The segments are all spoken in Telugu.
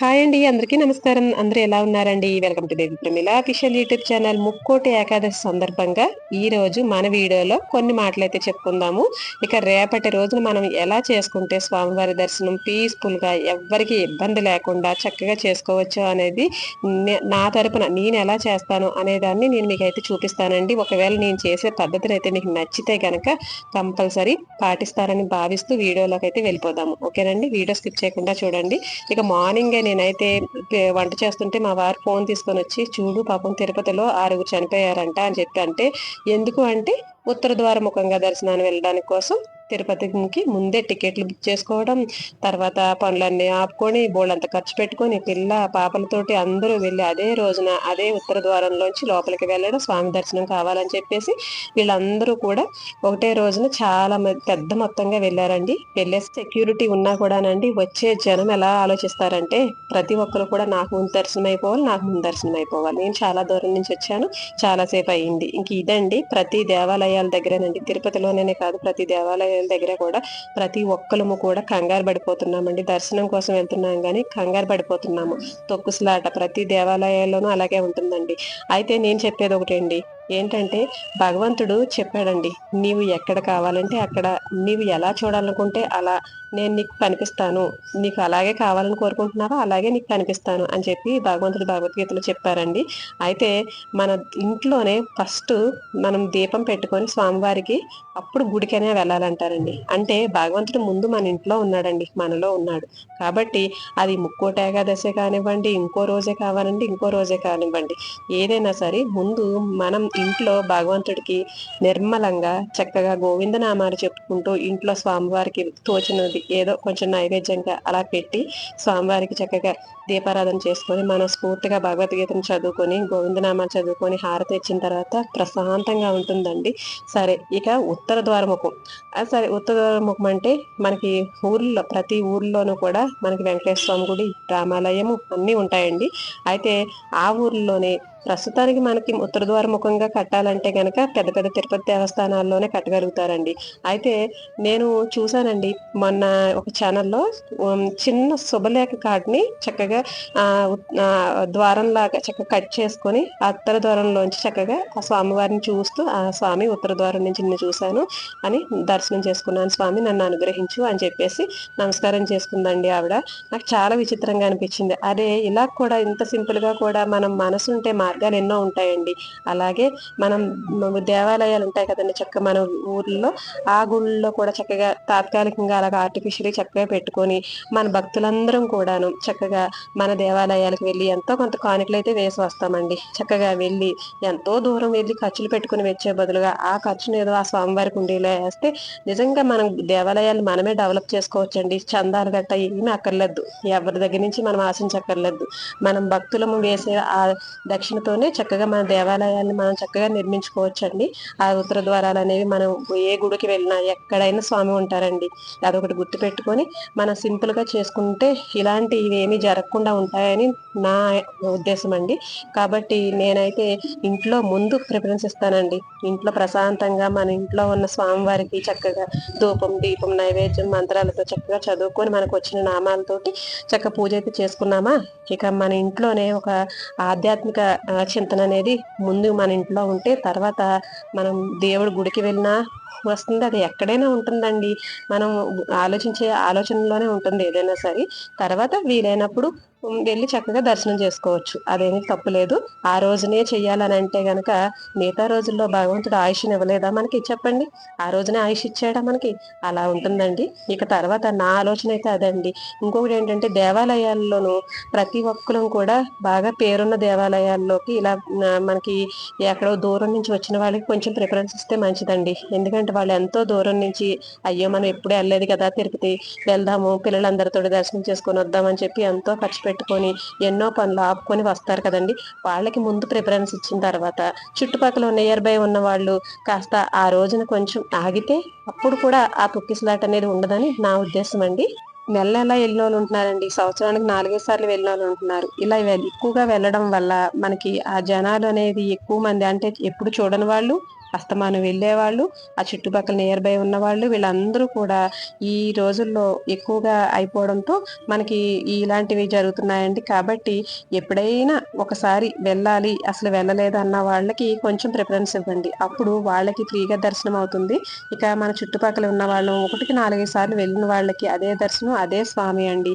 హాయ్ అండి అందరికీ నమస్కారం. అందరూ ఎలా ఉన్నారండి? Welcome to Devi Pramila official YouTube channel Mukkoti Ekadashi సందర్భంగా ఈ రోజు మన వీడియోలో కొన్ని మాటలు అయితే చెప్పుకుందాము. ఇక రేపటి రోజున మనం ఎలా చేసుకుంటే స్వామివారి దర్శనం పీస్ఫుల్గా ఎవ్వరికి ఇబ్బంది లేకుండా చక్కగా చేసుకోవచ్చు అనేది నా తరపున నేను ఎలా చేస్తాను అనేదాన్ని నేను మీకు అయితే చూపిస్తానండి. ఒకవేళ నేను చేసే పద్ధతిని అయితే మీకు నచ్చితే కనుక కంపల్సరీ పాటిస్తారని భావిస్తూ వీడియోలోకి అయితే వెళ్ళిపోదాము. ఓకేనండి? వీడియో స్కిప్ చేయకుండా చూడండి. ఇక మార్నింగ్ నేనైతే వంట చేస్తుంటే మా వారు ఫోన్ తీసుకొని వచ్చి చూడు పాపం తిరుపతిలో ఆరుగురు చనిపోయారంట అని చెప్పి అంటే ఎందుకు అంటే ఉత్తర ద్వారముఖంగా దర్శనాన్ని వెళ్ళడానికి కోసం తిరుపతికి ముందే టికెట్లు బుక్ చేసుకోవడం తర్వాత పనులన్నీ ఆపుకొని బోళ్ళంత ఖర్చు పెట్టుకొని పిల్ల పాపలతోటి అందరూ వెళ్ళి అదే రోజున అదే ఉత్తర ద్వారంలోంచి లోపలికి వెళ్ళడం స్వామి దర్శనం కావాలని చెప్పేసి వీళ్ళందరూ కూడా ఒకటే రోజున చాలా పెద్ద మొత్తంగా వెళ్ళారండి. వెళ్ళే సెక్యూరిటీ ఉన్నా కూడానండి వచ్చే జనం ఎలా ఆలోచిస్తారంటే ప్రతి ఒక్కరు కూడా నాకు ముందు దర్శనం అయిపోవాలి నాకు ముందు దర్శనం అయిపోవాలి. నేను చాలా దూరం నుంచి వచ్చాను చాలాసేపు అయ్యింది ఇంక ఇదండి ప్రతి దేవాలయాల దగ్గరేనండి తిరుపతిలోనే కాదు ప్రతి దేవాలయాల దగ్గర కూడా ప్రతి ఒక్కలము కూడా కంగారు పడిపోతున్నామండి. దర్శనం కోసం వెళ్తున్నాం కానీ కంగారు పడిపోతున్నాము. తొక్కుసలాట ప్రతి దేవాలయాల్లోనూ అలాగే ఉంటుందండి. అయితే నేను చెప్పేది ఒకటండి. ఏంటంటే భగవంతుడు చెప్పాడండి నీవు ఎక్కడ కావాలంటే అక్కడ నీవు ఎలా చూడాలనుకుంటే అలా నేను నీకు కనిపిస్తాను. నీకు అలాగే కావాలని కోరుకుంటున్నావా? అలాగే నీకు కనిపిస్తాను అని చెప్పి భగవంతుడు భగవద్గీతలో చెప్పారండి. అయితే మన ఇంట్లోనే ఫస్ట్ మనం దీపం పెట్టుకొని స్వామివారికి అప్పుడు గుడికనే వెళ్ళాలంటారండి. అంటే భగవంతుడు ముందు మన ఇంట్లో ఉన్నాడండి మనలో ఉన్నాడు. కాబట్టి అది ముక్కోట ఏకాదశి కానివ్వండి ఇంకో రోజే కావాలండి ఇంకో రోజే కానివ్వండి. ఏదైనా సరే ముందు మనం ఇంట్లో భగవంతుడికి నిర్మలంగా చక్కగా గోవిందనామాలు చెప్పుకుంటూ ఇంట్లో స్వామివారికి తోచినది ఏదో కొంచెం నైవేద్యంగా అలా పెట్టి స్వామివారికి చక్కగా దీపారాధన చేసుకొని స్ఫూర్తిగా భగవద్గీతను చదువుకొని గోవిందనామాలు చదువుకొని హారతి ఇచ్చిన తర్వాత ప్రశాంతంగా ఉంటుందండి. సరే ఇక ఉత్తర ద్వారముఖం. సరే ఉత్తర ద్వారముఖం అంటే మనకి ఊర్లో ప్రతి ఊర్లోనూ కూడా మనకి వెంకటేశ్వర స్వామి గుడి రామాలయము అన్నీ ఉంటాయండి. అయితే ఆ ఊర్లోనే ప్రస్తుతానికి మనకి ఉత్తర ద్వార ముఖంగా కట్టాలంటే కనుక పెద్ద పెద్ద తిరుపతి దేవస్థానాల్లోనే కట్టగలుగుతారండి. అయితే నేను చూశానండి మొన్న ఒక ఛానల్లో చిన్న శుభలేఖ కార్డ్ని చక్కగా ద్వారంలాగా చక్కగా కట్ చేసుకొని ఆ ఉత్తర ద్వారంలోంచి చక్కగా ఆ స్వామివారిని చూస్తూ ఆ స్వామి ఉత్తర ద్వారం నుంచి నిన్ను చూశాను అని దర్శనం చేసుకున్నాను స్వామి నన్ను అనుగ్రహించు అని చెప్పేసి నమస్కారం చేసుకుందండి ఆవిడ. నాకు చాలా విచిత్రంగా అనిపించింది. అదే ఇలా కూడా ఇంత సింపుల్గా కూడా మనం మనసుంటే మా మార్గాలు ఎన్నో ఉంటాయండి. అలాగే మనం దేవాలయాలు ఉంటాయి కదండి చక్కగా మన ఊర్లో ఆ గుళ్ళలో కూడా చక్కగా తాత్కాలికంగా అలాగా ఆర్టిఫిషియల్గా చక్కగా పెట్టుకొని మన భక్తులందరం కూడాను చక్కగా మన దేవాలయాలకు వెళ్ళి ఎంతో కొంత కానుకలు అయితే వేసి వస్తామండి. చక్కగా వెళ్ళి ఎంతో దూరం వెళ్ళి ఖర్చులు పెట్టుకుని వచ్చే బదులుగా ఆ ఖర్చును ఏదో ఆ స్వామివారి ఉండేలా వేస్తే నిజంగా మనం దేవాలయాలు మనమే డెవలప్ చేసుకోవచ్చండి. చందాలు గట్ట ఏమీ అక్కర్లేదు. ఎవరి దగ్గర నుంచి మనం ఆశించక్కర్లేదు. మనం భక్తులము వేసే ఆ దక్షిణ తోనే చక్కగా మన దేవాలయాన్ని మనం చక్కగా నిర్మించుకోవచ్చండి. ఆ ఉత్తర ద్వారాలు అనేవి మనం ఏ గుడికి వెళ్ళినా ఎక్కడైనా స్వామి ఉంటారండి. అదొకటి గుర్తు పెట్టుకొని మనం సింపుల్గా చేసుకుంటే ఇలాంటి ఇవేమీ జరగకుండా ఉంటాయని నా ఉద్దేశం అండి. కాబట్టి నేనైతే ఇంట్లో ముందు ప్రిఫరెన్స్ ఇస్తానండి. ఇంట్లో ప్రశాంతంగా మన ఇంట్లో ఉన్న స్వామివారికి చక్కగా ధూపం దీపం నైవేద్యం మంత్రాలతో చక్కగా చదువుకొని మనకు వచ్చిన నామాలతోటి చక్కగా పూజ అయితే చేసుకున్నామా? ఇక మన ఇంట్లోనే ఒక ఆధ్యాత్మిక చింతన అనేది ముందు మన ఇంట్లో ఉంటే తర్వాత మనం దేవుడు గుడికి వెళ్ళినా వస్తుంది. అది ఎక్కడైనా ఉంటుందండి. మనం ఆలోచించే ఆలోచనలోనే ఉంటుంది ఏదైనా సరే. తర్వాత వీలైనప్పుడు వెళ్ళి చక్కగా దర్శనం చేసుకోవచ్చు. అదేమీ తప్పులేదు ఆ రోజునే చెయ్యాలని అంటే గనక మిగతా రోజుల్లో భగవంతుడు ఆయుష్ని ఇవ్వలేదా మనకి? చెప్పండి. ఆ రోజునే ఆయుష్ ఇచ్చాడా మనకి? అలా ఉంటుందండి. ఇక తర్వాత నా ఆలోచన అయితే అదండి. ఇంకొకటి ఏంటంటే దేవాలయాల్లోనూ ప్రతి ఒక్కరు కూడా బాగా పేరున్న దేవాలయాల్లోకి ఇలా మనకి ఎక్కడో దూరం నుంచి వచ్చిన వాళ్ళకి కొంచెం ప్రిఫరెన్స్ ఇస్తే మంచిదండి. ఎందుకంటే వాళ్ళు ఎంతో దూరం నుంచి అయ్యో మనం ఎప్పుడూ వెళ్ళలేదు కదా తిరుపతి వెళ్దాము పిల్లలందరితో దర్శనం చేసుకొని వద్దామని చెప్పి ఎంతో ఖర్చు పెట్టుకొని ఎన్నో పనులు ఆపుకొని వస్తారు కదండి. వాళ్ళకి ముందు ప్రిఫరెన్స్ ఇచ్చిన తర్వాత చుట్టుపక్కల నియర్ బై ఉన్న వాళ్ళు కాస్త ఆ రోజున కొంచెం ఆగితే అప్పుడు కూడా ఆ తొక్కిసలాట అనేది ఉండదని నా ఉద్దేశం అండి. నెల నెల వెళ్ళిన వాళ్ళు ఉంటున్నారండి. సంవత్సరానికి నాలుగైదు సార్లు వెళ్ళిన వాళ్ళు ఉంటున్నారు. ఇలా ఎక్కువగా వెళ్ళడం వల్ల మనకి ఆ జనాలు అనేది ఎక్కువ మంది అంటే ఎప్పుడు చూడని వాళ్ళు అస్తమానం వెళ్ళేవాళ్ళు ఆ చుట్టుపక్కల నియర్ బై ఉన్నవాళ్ళు వీళ్ళందరూ కూడా ఈ రోజుల్లో ఎక్కువగా అయిపోవడంతో మనకి ఇలాంటివి జరుగుతున్నాయండి. కాబట్టి ఎప్పుడైనా ఒకసారి వెళ్ళాలి అసలు వెళ్ళలేదు అన్న వాళ్ళకి కొంచెం ప్రిఫరెన్స్ ఇవ్వండి. అప్పుడు వాళ్ళకి ఫ్రీగా దర్శనం అవుతుంది. ఇక మన చుట్టుపక్కల ఉన్న వాళ్ళు ఒకటికి నాలుగైదు సార్లు వెళ్ళిన వాళ్ళకి అదే దర్శనం అదే స్వామి అండి.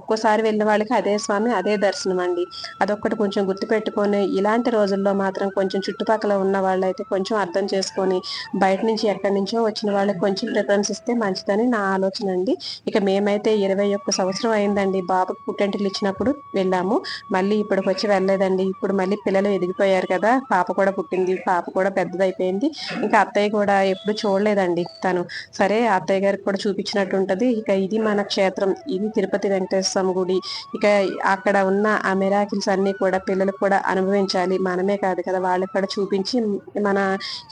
ఒక్కోసారి వెళ్ళిన వాళ్ళకి అదే స్వామి అదే దర్శనం అండి. అదొక్కటి కొంచెం గుర్తుపెట్టుకొని ఇలాంటి రోజుల్లో మాత్రం కొంచెం చుట్టుపక్కల ఉన్న వాళ్ళైతే కొంచెం అర్థం చేసుకొని బయట నుంచి ఎక్కడి నుంచో వచ్చిన వాళ్ళకి కొంచెం ప్రిఫరెన్స్ ఇస్తే మంచిదని నా ఆలోచన అండి. ఇక మేమైతే ఇరవై ఒక్క సంవత్సరం అయిందండి. బాబుకి పుట్టెంటికి ఇచ్చినప్పుడు వెళ్ళాము. మళ్ళీ ఇప్పటికి వచ్చి వెళ్ళలేదండి. ఇప్పుడు మళ్ళీ పిల్లలు ఎదిగిపోయారు కదా. పాప కూడా పుట్టింది. పాప కూడా పెద్దదైపోయింది. ఇంకా అత్తయ్య కూడా ఎప్పుడు చూడలేదండి తను. సరే అత్తయ్య గారికి కూడా చూపించినట్టు ఉంటుంది. ఇక ఇది మన క్షేత్రం. ఇది తిరుపతి వెంకటేశ్వర గుడి. ఇక అక్కడ ఉన్న ఆ మెరాకిల్స్ అన్ని కూడా పిల్లలు కూడా అనుభవించాలి. మనమే కాదు కదా. వాళ్ళకి కూడా చూపించి మన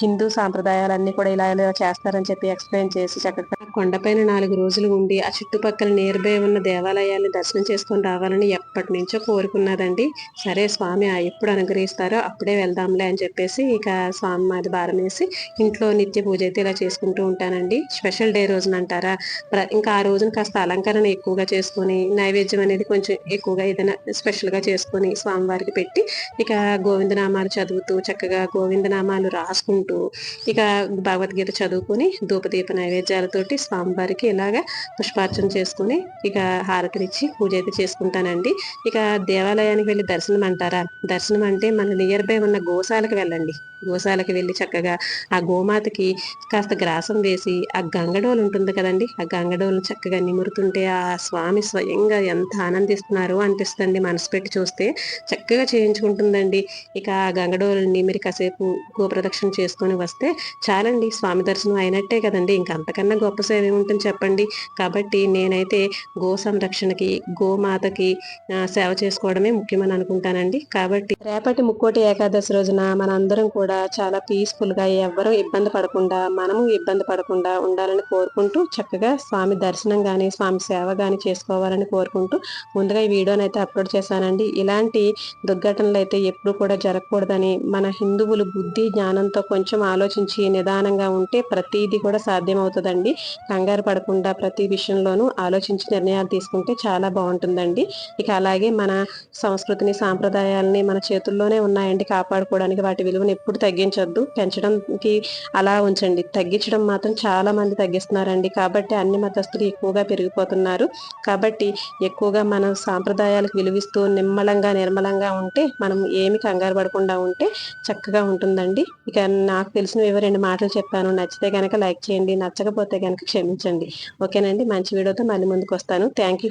హిందూ సాంప్రదాయాలన్నీ కూడా ఇలా ఇలా చేస్తారని చెప్పి ఎక్స్ప్లెయిన్ చేసి చక్కగా కొండపైన నాలుగు రోజులు ఉండి ఆ చుట్టుపక్కల నియర్బై ఉన్న దేవాలయాన్ని దర్శనం చేసుకొని రావాలని ఎప్పటి నుంచో కోరుకున్నదండి సరే స్వామి ఎప్పుడు అనుగ్రహిస్తారో అప్పుడే వెళ్దాంలే అని చెప్పేసి ఇక స్వామి మాది భారం వేసి ఇంట్లో నిత్య పూజ అయితే ఇలా చేసుకుంటూ ఉంటానండి. స్పెషల్ డే రోజున అంటారా? ఇంకా ఆ రోజున కాస్త అలంకరణ ఎక్కువగా చేసుకొని నైవేద్యం అనేది కొంచెం ఎక్కువగా ఏదైనా స్పెషల్గా చేసుకొని స్వామివారికి పెట్టి ఇక గోవిందనామాలు చదువుతూ చక్కగా గోవిందనామాలు రాసుకుంటూ ఇక భగవద్గీత చదువుకొని ధూపదీప నైవేద్యాలతోటి స్వామివారికి ఇలాగా పుష్పార్చన చేసుకుని ఇక హారతినిచ్చి పూజ అయితే చేసుకుంటానండి. ఇక దేవాలయానికి వెళ్ళి దర్శనం అంటారా దర్శనం అంటే మన నియర్ బై ఉన్న గోశాలకు వెళ్ళండి. గోశాలకు వెళ్ళి చక్కగా ఆ గోమాతకి కాస్త గ్రాసం వేసి ఆ గంగడోలు ఉంటుంది కదండి ఆ గంగడోలు చక్కగా నిమురుతుంటే ఆ స్వామి స్వయంగా ఎంత ఆనందిస్తున్నారో అనిపిస్తుంది మనసు పెట్టి చూస్తే. చక్కగా చేయించుకుంటుందండి. ఇక ఆ గంగడోలని మీరు కాసేపు గోప్రదక్షిణ చేసుకొని వస్తే చాలండి స్వామి దర్శనం అయినట్టే కదండి. ఇంకా అంతకన్నా గొప్ప సేవ ఏముంటుంది చెప్పండి. కాబట్టి నేనైతే గో సంరక్షణకి గోమాతకి సేవ చేసుకోవడమే ముఖ్యమని అనుకుంటానండి. కాబట్టి రేపటి ముక్కోటి ఏకాదశి రోజున మనందరం కూడా చాలా పీస్ఫుల్గా ఎవరు ఇబ్బంది పడకుండా మనము ఇబ్బంది పడకుండా ఉండాలని కోరుకుంటూ చక్కగా స్వామి దర్శనం కానీ స్వామి సేవ కానీ చేసుకోవాలని కోరుకుంటూ ముందుగా ఈ వీడియోని అయితే అప్లోడ్ చేశానండి. ఇలాంటి దుర్ఘటనలు అయితే ఎప్పుడు కూడా జరగకూడదని మన హిందువులు బుద్ధి జ్ఞానంతో కొంచెం ఆలోచించి నిదానంగా ఉంటే ప్రతిదీ కూడా సాధ్యమవుతుందండి. కంగారు పడకుండా ప్రతి విషయంలోనూ ఆలోచించి నిర్ణయాలు తీసుకుంటే చాలా బాగుంటుందండి. ఇక అలాగే మన సంస్కృతిని సాంప్రదాయాలని మన చేతుల్లోనే ఉన్నాయండి కాపాడుకోవడానికి. వాటి విలువను ఎప్పుడు తగ్గించొద్దు. పెంచడానికి అలా ఉంచండి. తగ్గించడం మాత్రం చాలా మంది తగ్గిస్తున్నారండి. కాబట్టి అన్ని మతస్థులు ఎక్కువగా పెరిగిపోతున్నారు. కాబట్టి ఎక్కువగా మనం సాంప్రదాయాలకు విలువిస్తూ నిమ్మలంగా నిర్మలంగా ఉంటే మనం ఏమి కంగారు పడకుండా ఉంటే చక్కగా ఉంటుందండి. ఇక నాకు తెలిసిన రెండు మాటలు చెప్పాను. నచ్చితే కనుక లైక్ చేయండి. నచ్చకపోతే కనుక క్షమించండి. ఓకేనండి. మంచి వీడియోతో మళ్ళీ ముందుకు వస్తాను థ్యాంక్ యూ